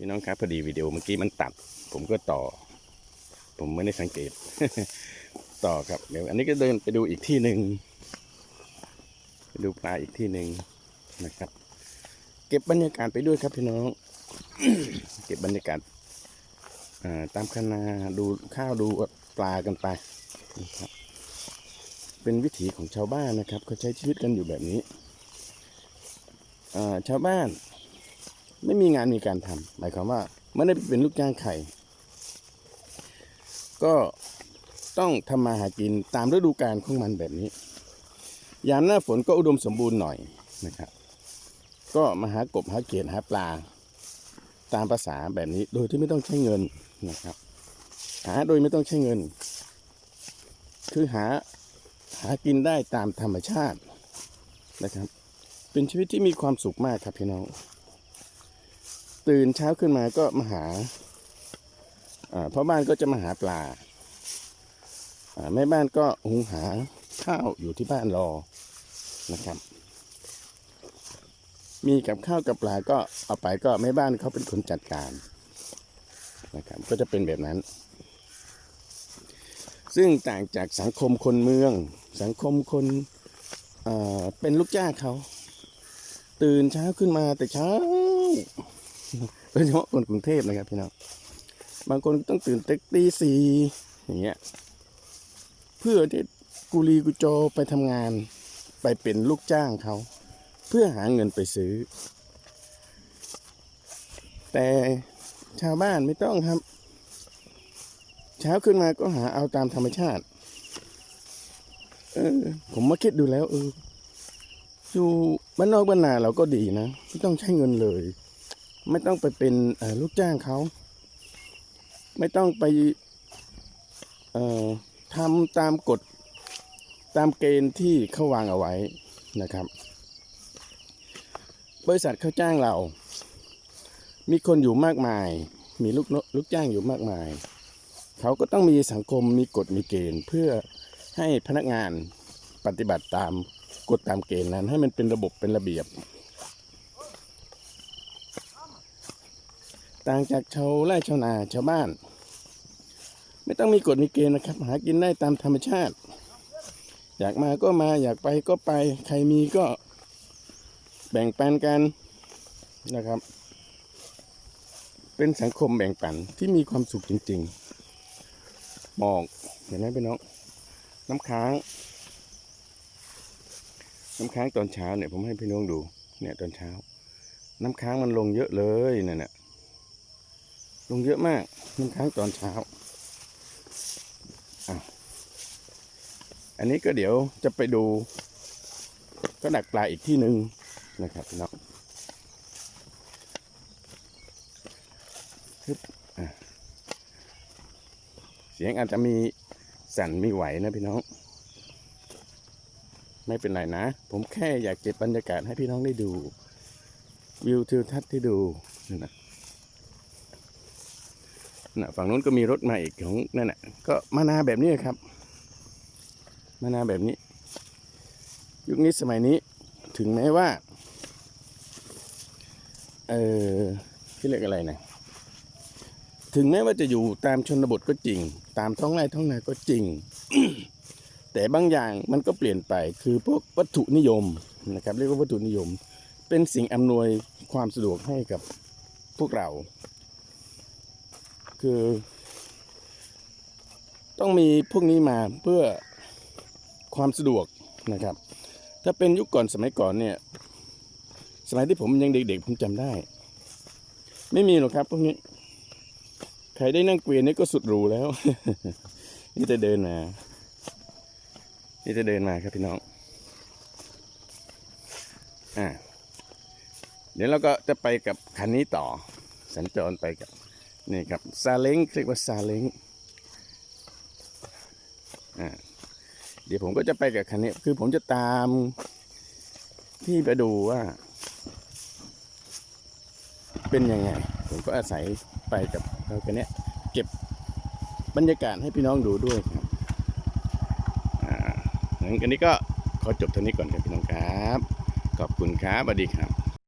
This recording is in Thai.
พี่น้องครับพอดีวิดีโอเมื่อกี้มันตัด ผมก็ต่อ ผมไม่ได้สังเกต ต่อครับเดี๋ยวอันนี้ก็เดินไปดูอีกที่หนึ่งไปดูปลาอีกที่หนึ่งนะครับ เก็บบรรยากาศไปด้วยครับพี่น้อง เก็บบรรยากาศตามคณาดูข้าวดูปลากันไปนะครับเป็นวิถีของชาวบ้านนะครับเขาใช้ชีวิตกันอยู่แบบนี้ชาวบ้าน ไม่มีงานมีการทำหมายความว่าไม่ได้เป็นลูกจ้างใครก็ต้องทำมาหากินตามฤดูกาลของมันแบบนี้ ยามหน้าฝนก็อุดมสมบูรณ์หน่อยนะครับ ก็มาหากบหาเขียดหาปลา ตามภาษาแบบนี้โดยที่ไม่ต้องใช้เงินนะครับ หาโดยไม่ต้องใช้เงิน คือหาหากินได้ตามธรรมชาตินะครับ เป็นชีวิตที่มีความสุขมากครับพี่น้อง ตื่นเช้าขึ้นมาก็มาหาพ่อบ้านก็จะมาหาปลาแม่บ้านก็หุงหาข้าวอยู่ที่บ้านรอนะครับ มีกับข้าวกับปลาก็เอาไปก็แม่บ้านเขาเป็นคนจัดการนะครับก็จะเป็นแบบนั้น ซึ่งต่างจากสังคมคนเมือง สังคมคนเเป็นลูกจ้างเขา ตื่นเช้าขึ้นมาแต่เช้า โดยเฉพาะคนกรุงเทพนะครับพี่น้องบางคนต้องตื่นเต็กตีสี่อย่างเงี้ยเพื่อที่กุลีกุโจไปทำงาน ไปเป็นลูกจ้างเขา เพื่อหาเงินไปซื้อ แต่ชาวบ้านไม่ต้องครับ เช้าขึ้นมาก็หาเอาตามธรรมชาติ เออ ผมมาคิดดูแล้วเอออยู่บ้านนอกบ้านนาเราก็ดีนะ ไม่ต้องใช้เงินเลย ไม่ต้องไปเป็นลูกจ้างเขา ไม่ต้องไปทำตามกฎตามเกณฑ์ที่เขาวางเอาไว้นะครับ บริษัทเขาจ้างเรา มีคนอยู่มากมาย มีลูกลูกจ้างอยู่มากมาย เขาก็ต้องมีสังคมมีกฎมีเกณฑ์ เพื่อให้พนักงานปฏิบัติตามกฎตามเกณฑ์นั้น ให้มันเป็นระบบเป็นระเบียบ ต่างจากชาวไร่ชาวนาชาวบ้าน ไม่ต้องมีกฎมีเกณฑ์นะครับ หากินได้ตามธรรมชาติ อยากมาก็มาอยากไปก็ไป ใครมีก็แบ่งปันกันนะครับ เป็นสังคมแบ่งปันที่มีความสุขจริงๆหมอกเห็นไหมพี่น้องน้ำค้าง น้ำค้างตอนเช้าเนี่ยผมให้พี่น้องดูเนี่ยตอนเช้า น้ำค้างมันลงเยอะเลยนั่นน่ะ ลงเยอะมากน้ำค้างตอนเช้า อันนี้ก็เดี๋ยวจะไปดู ก็ดักปลาอีกที่หนึ่งนะครับพี่น้องเสียงอาจจะมีสั่นมีไหวนะพี่น้อง ไม่เป็นไรนะ ผมแค่อยากเก็บบรรยากาศให้พี่น้องได้ดู วิวทิวทัศน์ที่ดูนั่นะ นะฝั่งนู้นก็มีรถมาอีกของนั่นน่ะก็มานาแบบนี้ครับ มานาแบบนี้ ยุคนี้สมัยนี้ถึงแม้ว่า เออที่เรียกอะไรนะถึงแม้ว่าจะอยู่ตามชนบทก็จริง ตามท้องไร่ท้องนาก็จริง แต่บางอย่างมันก็เปลี่ยนไปคือพวกวัตถุนิยมนะครับ เรียกว่าวัตถุนิยม เป็นสิ่งอำนวยความสะดวกให้กับพวกเรา คือ ต้องมีพวกนี้มาเพื่อความสะดวกนะครับ ถ้าเป็นยุคก่อนสมัยก่อนเนี่ย สมัยที่ผมยังเด็กๆผมจำได้ ไม่มีหรอกครับพวกนี้ ใครได้นั่งเกวียนนี่ก็สุดหรูแล้ว นี่จะเดินมา นี่จะเดินมาครับพี่น้อง อ่าเดี๋ยวเราก็จะไปกับคันนี้ต่อ สัญจรไปกับ นี่ครับซาเล้งเรียกว่าซาเล้งอ่าเดี๋ยวผมก็จะไปกับคันนี้คือผมจะตามที่ไปดูว่า เป็นยังไง ผมก็อาศัยไปกับเราคันนี้เก็บบรรยากาศให้พี่น้องดูด้วยครับอ่างั้นอันนี้ก็ขอจบเท่านี้ก่อนครับพี่น้องครับ ขอบคุณครับสวัสดีครับ